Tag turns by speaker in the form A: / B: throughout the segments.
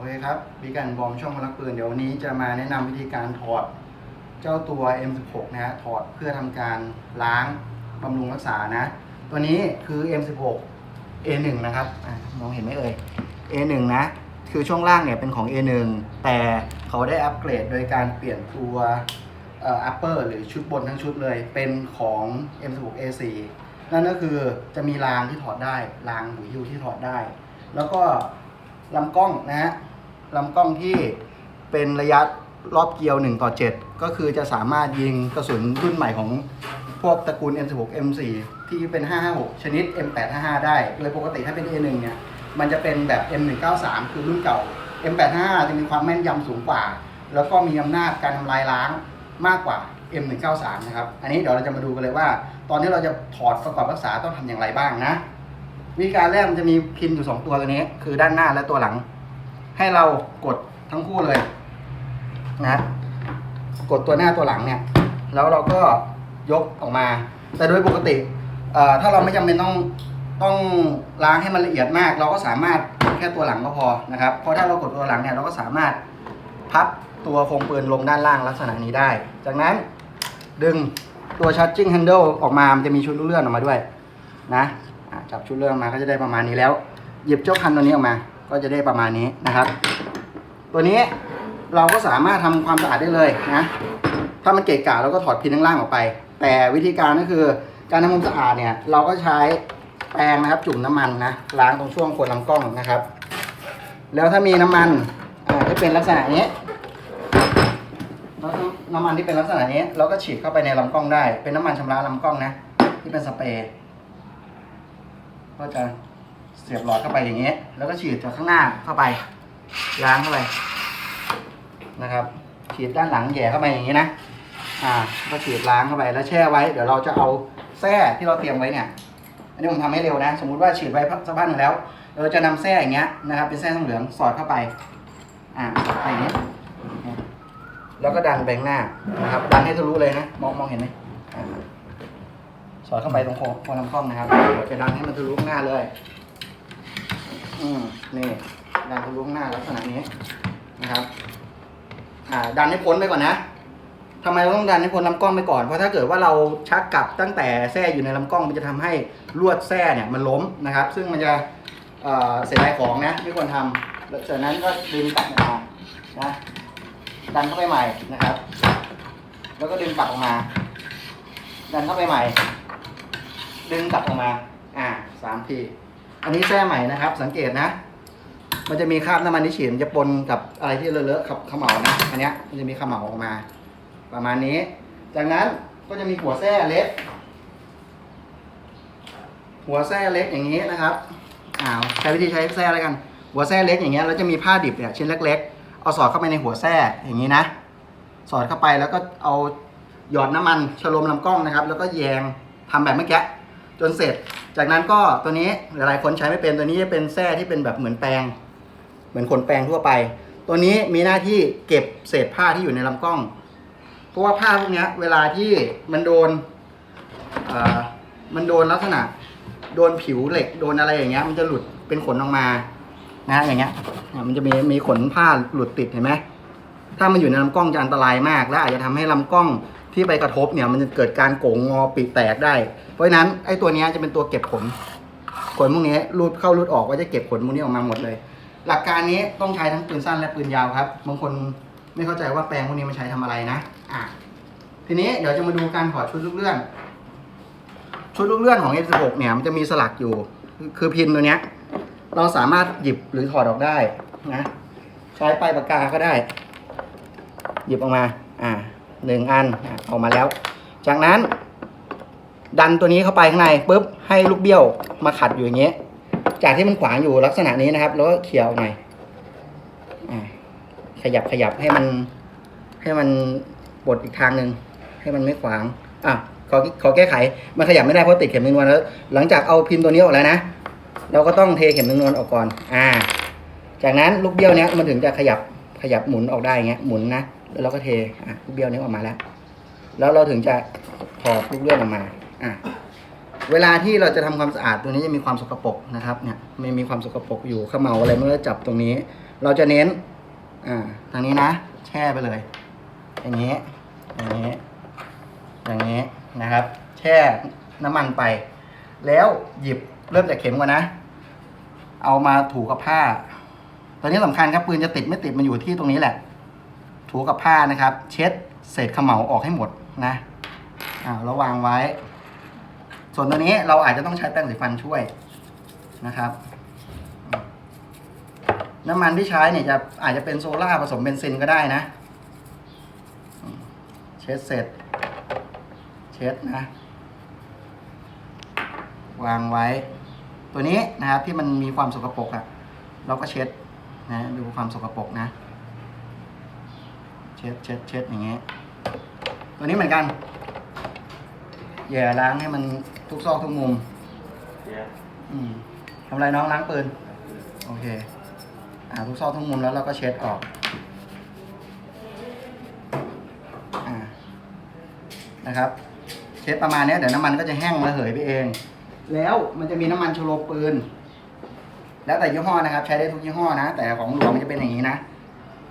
A: อเคครับบีกันบอมช่องพลักปืนเดี๋ยววันนี้จะมาแนะนำวิธีการถอดเจ้าตัว M16 นะฮะถอดเพื่อทำการล้างบำรุงรักษานะ ตัวนี้คือ M16 A1 นะครับอมองเห็นไหมเอ่ย A1 นะคือช่วงล่างเนี่ยเป็นของ A1 แต่เขาได้อัปเกรดโดยการเปลี่ยนตัวเอ่อ upper หรือชุดบนทั้งชุดเลยเป็นของ M16 A4 นั่นก็คือจะมีรางที่ถอดได้รางหูหิ้วที่ถอดได้ แล้วก็ลำกล้องนะฮะ ลำกล้องที่เป็นระยะรอบเกลียว 1 ต่อ 7 ก็คือจะสามารถยิงกระสุนรุ่นใหม่ของพวกตระกูล M16 M4 ที่เป็น 556 ชนิด M855 ได้ โดยปกติถ้าเป็น A1 เนี่ย มันจะเป็นแบบ M193 คือรุ่นเก่า M85 จะมีความแม่นยำสูงกว่า แล้วก็มีอำนาจการทำลายล้างมากกว่า M193 นะครับ อันนี้เดี๋ยวเราจะมาดูกันเลยว่า ตอนที่เราจะถอดประกอบรักษาต้องทำอย่างไรบ้างนะ วิธีการแรกมันจะมีพินอยู่ 2 ตัวตัวนี้ คือด้านหน้าและตัวหลัง ให้เรากดทั้งคู่เลยนะ กดตัวหน้าตัวหลังเนี่ย แล้วเราก็ยกออกมา แต่โดยปกติเอ่อถ้าเราไม่จำเป็นต้องต้องล้างให้มันละเอียดมาก เราก็สามารถแค่ตัวหลังก็พอนะครับเพราะถ้าเรากดตัวหลังเนี่ยเราก็สามารถพับตัวโครงปืนลงด้านล่างลักษณะนี้ได้ จากนั้นดึงตัว charging handle ออกมา มันจะมีชุดลูกเลื่อนออกมาด้วยนะจับชุดเลื่อนมาก็จะได้ประมาณนี้แล้ว หยิบเจ้าคันตัวนี้ออกมา ก็จะได้ประมาณนี้นะครับ ตัวนี้เราก็สามารถทำความสะอาดได้เลยนะถ้ามันเกะกะเราก็ถอดพินข้างล่างออกไป แต่วิธีการก็คือการทำความสะอาดเนี่ยเราก็ใช้แปรงนะครับจุ่มน้ำมันนะล้างตรงช่วงโคนลำกล้องนะครับ แล้วถ้ามีน้ำมันอ่าที่เป็นลักษณะนี้แล้วน้ำมันที่เป็นลักษณะนี้ เราก็ฉีดเข้าไปในลำกล้องได้ เป็นน้ำมันชำระลำกล้องนะ ที่เป็นสเปรย์ก็จะ เสียบหลอดเข้าไปอย่างนี้แล้วก็ฉีดจากข้างหน้าเข้าไป ล้างเข้าไปนะครับ ฉีดด้านหลังแย่เข้าไปอย่างนี้นะ อ่า ก็ฉีดล้างเข้าไปแล้วแช่ไว้ เดี๋ยวเราจะเอาแส้ที่เราเตรียมไว้เนี่ย อันนี้ผมทำให้เร็วนะ สมมุติว่าฉีดไว้สักพักหนึ่งแล้ว เราจะนำแส้อย่างเงี้ยนะครับ เป็นแส้ทองเหลืองสอดเข้าไป อ่าอย่างนี้แล้วก็ดันแบงหน้านะครับ ดันให้ทะลุเลยนะ มองมองเห็นไหมอ่าสอดเข้าไปตรงโคนลำกล้องนะครับเดี๋ยวจะดันให้มันทะลุหน้าเลย อืมนี่ดันทะลุข้างหน้าลักษณะนี้นะครับ อ่า ดันให้พ้นไปก่อนนะทำไมเราต้องดันให้พ้นลำกล้องไปก่อนเพราะถ้าเกิดว่าเราชักกลับตั้งแต่แส้อยู่ในลำกล้องมันจะทำให้ลวดแส้เนี่ยมันล้มนะครับ ซึ่งมันจะเอ่อเสียดายของนะไม่ควรทำแล้วจากนั้นก็ดึงกลับออกมานะดันเข้าไปใหม่นะครับ แล้วก็ดึงกลับออกมา ดันเข้าไปใหม่ ดึงกลับออกมา อ่าสามที อันนี้แส้ใหม่นะครับ สังเกตนะ มันจะมีคราบน้ำมันที่ฉีดจะปนกับอะไรที่เลอะๆขับขมเหลานะอันนี้มันจะมีขมเหลาออกมา ประมาณนี้ จากนั้นก็จะมีหัวแส้เล็ก หัวแส้เล็กอย่างนี้นะครับอ่าใช้วิธีใช้แส้อะไรกัน หัวแส้เล็กอย่างเงี้ยแล้วจะมีผ้าดิบเนี่ยชิ้นเล็ก ๆ เอาสอดเข้าไปในหัวแส้อย่างนี้นะ สอดเข้าไปแล้วก็เอาหยอดน้ำมันฉโลมลำกล้องนะครับ แล้วก็แยงทำแบบเมื่อกี้จนเสร็จ จากนั้นก็ตัวนี้หลายๆคนใช้ไม่เป็นตัวนี้จะเป็นแส้ที่เป็นแบบเหมือนแปรงเหมือนขนแปรงทั่วไป ตัวนี้มีหน้าที่เก็บเศษผ้าที่อยู่ในลำกล้อง เพราะว่าผ้าพวกนี้เวลาที่มันโดนเอ่อมันโดนลักษณะ โดนผิวเหล็กโดนอะไรอย่างเงี้ย มันจะหลุดเป็นขนออกมานะอย่างเงี้ยเนี่ยมันจะมีมีขนผ้าหลุดติดเห็นไหมถ้ามันอยู่ในลำกล้องจะอันตรายมาก และอาจจะทำให้ลำกล้อง ที่ไปกระทบเนี่ยมันจะเกิดการโก่งงอปีกแตกได้ เพราะฉะนั้นไอ้ตัวนี้จะเป็นตัวเก็บขนขนพวกนี้รูดเข้ารูดออกก็จะเก็บขนพวกนี้ออกมาหมดเลย หลักการนี้ต้องใช้ทั้งปืนสั้นและปืนยาวครับบางคนไม่เข้าใจว่าแปลงพวกนี้มันใช้ทำอะไรนะอะทีนี้เดี๋ยวจะมาดูการถอดชุดลูกเลื่อน ชุดลูกเลื่อนของ F16 เนี่ยมันจะมีสลักอยู่ คือคือพินตัวเนี้ย เราสามารถหยิบหรือถอดออกได้นะ ใช้ปลายปากกาก็ได้ หยิบออกมา อ่า หนึ่งอันออกมาแล้ว จากนั้น ดันตัวนี้เข้าไปข้างในปุ๊บให้ลูกเบี้ยวมาขัดอยู่อย่างเงี้ย จากที่มันขวางอยู่ลักษณะนี้นะครับ แล้วก็เขี่ยออกหน่อยอขยับขยับให้มัน ให้มันบดอีกทางหนึ่งให้มันไม่ขวางอะขอขอแก้ไขมันขยับไม่ได้เพราะติดเข็มนึงนวลแล้ว หลังจากเอาพินตัวนี้ออกแล้วนะเราก็ต้องเทเข็มนึงนวลออกก่อน อ่า จากนั้นลูกเบี้ยวเนี้ยมันถึงจะขยับขยับหมุนออกได้เงี้ยหมุนนะ แล้วเราก็เทอะลูกเบี้ยวนี้ออกมาแล้ว แล้วเราถึงจะถอดลูกเลื่อนออกมาอะเวลาที่เราจะทำความสะอาดตัวนี้จะมีความสกปรกนะครับเนี่ยมันมีความสกปรกอยู่ขมเหลาอะไรมันก็จับตรงนี้ เราจะเน้นอ่าทางนี้นะ แช่ไปเลย อย่างนี้ อย่างนี้ อย่างนี้นะครับ แช่น้ำมันไป แล้วหยิบเริ่มจากเข็มก่อนนะ เอามาถูกับผ้าตอนนี้สำคัญครับปืนจะติดไม่ติดมันอยู่ที่ตรงนี้แหละ ถูกับผ้านะครับ เช็ดเศษขมเหลาออกให้หมดนะอ่าแล้ววางไว้ ส่วนตัวนี้เราอาจจะต้องใช้แป้งสีฟันช่วยนะครับ น้ำมันที่ใช้เนี่ยจะอาจจะเป็นโซล่าผสมเบนซินก็ได้นะ เช็ดเสร็จ เช็ดนะ วางไว้ ตัวนี้นะครับที่มันมีความสกปรกอะเราก็เช็ดนะดูความสกปรกนะ เช็ดเช็ดเช็ดอย่างเงี้ยตัวนี้เหมือนกันแย่ล้างให้มันทุกซอกทุกมุมอืมทำอะไรน้องล้างปืน โอเค อ่าทุกซอกทุกมุมแล้วเราก็เช็ดออกอ่านะครับ เช็ดประมาณเนี้ยเดี๋ยวน้ำมันก็จะแห้งระเหยไปเอง แล้วมันจะมีน้ำมันโชโลปืน แล้วแต่ยี่ห้อนะครับ ใช้ได้ทุกยี่ห้อนะ แต่ของหลวงมันจะเป็นอย่างนี้นะ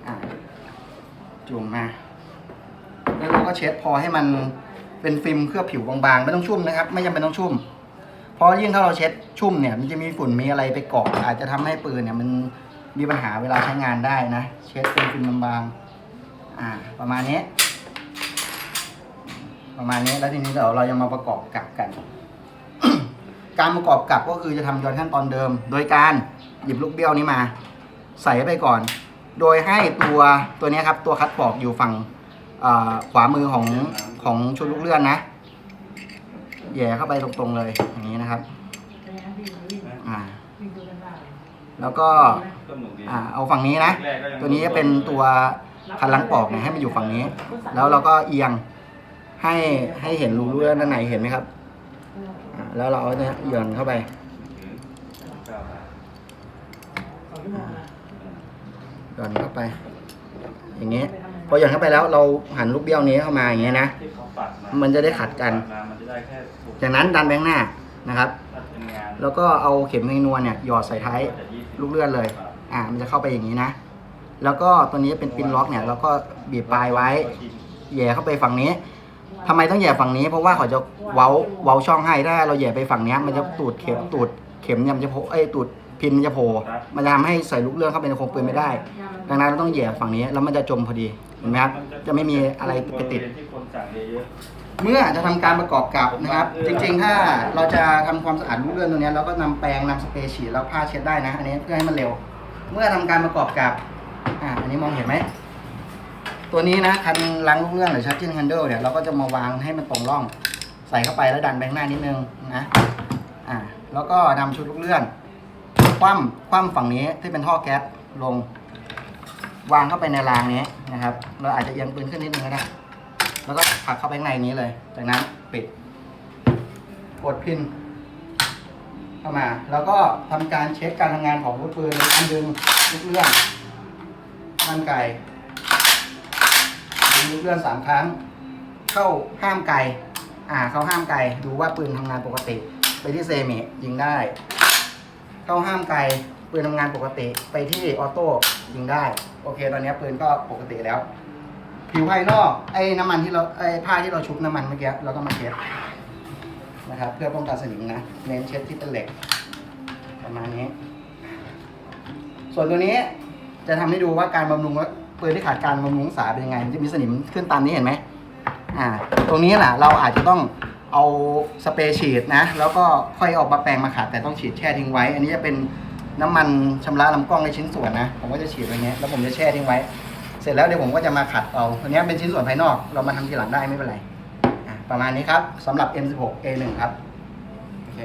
A: อ่า จุ่มมาแล้วเราก็เช็ดพอให้มันเป็นฟิล์มเคลือบผิวบางๆ ไม่ต้องชุ่มนะครับ ไม่จำเป็นต้องชุ่ม เพราะยิ่งถ้าเราเช็ดชุ่มเนี่ย มันจะมีฝุ่นมีอะไรไปเกาะอาจจะทำให้ปืนเนี่ยมันมีปัญหาเวลาใช้งานได้นะ เช็ดเป็นฟิล์มบางๆอ่า ประมาณนี้ ประมาณนี้แล้วทีนี้เดี๋ยวเราจะมาประกอบกับกัน การประกอบกับก็คือจะทำย้อนขั้นตอนเดิม โดยการหยิบลูกเบี้ยวนี้มา ใส่ไปก่อน โดยให้ตัวตัวนี้ครับตัวคัดปอกอยู่ฝั่งขวามือของของชุดลูกเลื่อนนะแย่เข้าไปตรงๆเลยอย่างนี้นะครับอ่าแล้วก็อ่าเอาฝั่งนี้นะ ตัวนี้จะเป็นตัวคันลังปอกเนี่ยให้มันอยู่ฝั่งนี้ แล้วเราก็เอียงให้ให้เห็นรูเลื่อนด้านในเห็นไหมครับอ่าแล้วเราเอาเนี่ยหย่อนเข้าไป ย่อนเข้าไป อย่างเงี้ยพอหย่อนเข้าไปแล้วเราหันลูกเบี้ยวนี้เข้ามาอย่างเงี้ยนะ มันจะได้ขัดกัน
B: จา
A: กนั้นดันแบงหน้านะครับ แล้วก็เอาเข็มนนวลเนี่ยหยอดใส่ท้ายลูกเลื่อนเลย อ่า มันจะเข้าไปอย่างนี้นะ แล้วก็ตัวนี้เป็นปินล็อกเนี่ยเราก็บีบปลายไว้ แย่เข้าไปฝั่งนี้ทำไมต้องแย่ฝั่งนี้ เพราะว่าเขาจะเว้าเว้าช่องให้ถ้าเราแย่ไปฝั่งนี้มันจะตูดเข็มตูดเข็มเนี่ยมันจะโผล่เอ้ตูด พินมันจะโผล่มันจะทำให้ใส่ลูกเลื่อนเข้าไปในโครงปืนไม่ได้ ดังนั้นเราต้องแหย่ฝั่งนี้แล้วมันจะจมพอดีเห็นไหมครับจะไม่มีอะไรไปติด
B: ที่คนสั่งเยอะ
A: เมื่อจะทำการประกอบกับนะครับ จริงๆ ถ้าเราจะทำความสะอาดลูกเลื่อนตรงเนี้ยเราก็นำแปรงนำสเปรย์ฉีดแล้วผ้าเช็ดได้นะอันนี้เพื่อให้มันเร็ว เมื่อทำการประกอบกับอ่าอันนี้มองเห็นไหมตัวนี้นะคันล้างลูกเลื่อนหรือชั t จิ n น a นเดิลเนี่ยเราก็จะมาวางให้มันตรงร่อง ใส่เข้าไปแล้วดันแบงหน้านิดนึงนะอ่าแล้วก็นำชุดลูกเลื่อน คว่ำคว่ำฝั่งนี้ที่เป็นท่อแก๊สลง วางเข้าไปในรางนี้นะครับ เราอาจจะเอียงปืนขึ้นนิดนึงก็ได้ แล้วก็ผลักเข้าไปในนี้เลย จากนั้นปิด กดพินเข้ามา แล้วก็ทำการเช็คการทำงานของลูกปืนในการดึงลูกเลื่อนมันไก่ดึงลูกเลื่อนสามครั้ง เข้าห้ามไกลอ่า เข้าห้ามไกลดูว่าปืนทำงานปกติ ไปที่เซมิยิงได้ เข้าห้ามไกลปืนทำงานปกติไปที่ออโต้ยิงได้ โอเค ตอนนี้ปืนก็ปกติแล้ว ผิวภายนอกไอ้น้ำมันที่เราไอ้ผ้าที่เราชุบน้ำมันเมื่อกี้เราก็มาเช็ดนะครับเพื่อป้องกันสนิมนะเน้นเช็ดที่เป็นเหล็ก ประมาณนี้ ส่วนตัวนี้จะทำให้ดูว่าการบำรุงว่าปืนที่ขาดการบำรุงรักษาเป็นยังไงมันจะมีสนิมขึ้นตามนี้เห็นไหมอ่า ตรงนี้แหละเราอาจจะต้อง เอาสเปรย์ฉีดนะ แล้วก็ค่อยออกมาแปรงมาขัดแต่ต้องฉีดแช่ทิ้งไว้ อันนี้จะเป็นน้ำมันชำระลำกล้องในชิ้นส่วนนะ ผมก็จะฉีดไว้เงี้ยแล้วผมจะแช่ทิ้งไว้ เสร็จแล้วเดี๋ยวผมก็จะมาขัดเอาอันนี้เป็นชิ้นส่วนภายนอก เรามาทำทีหลังได้ไม่เป็นไร ประมาณนี้ครับสำหรับ M16A1 ครับ โอเค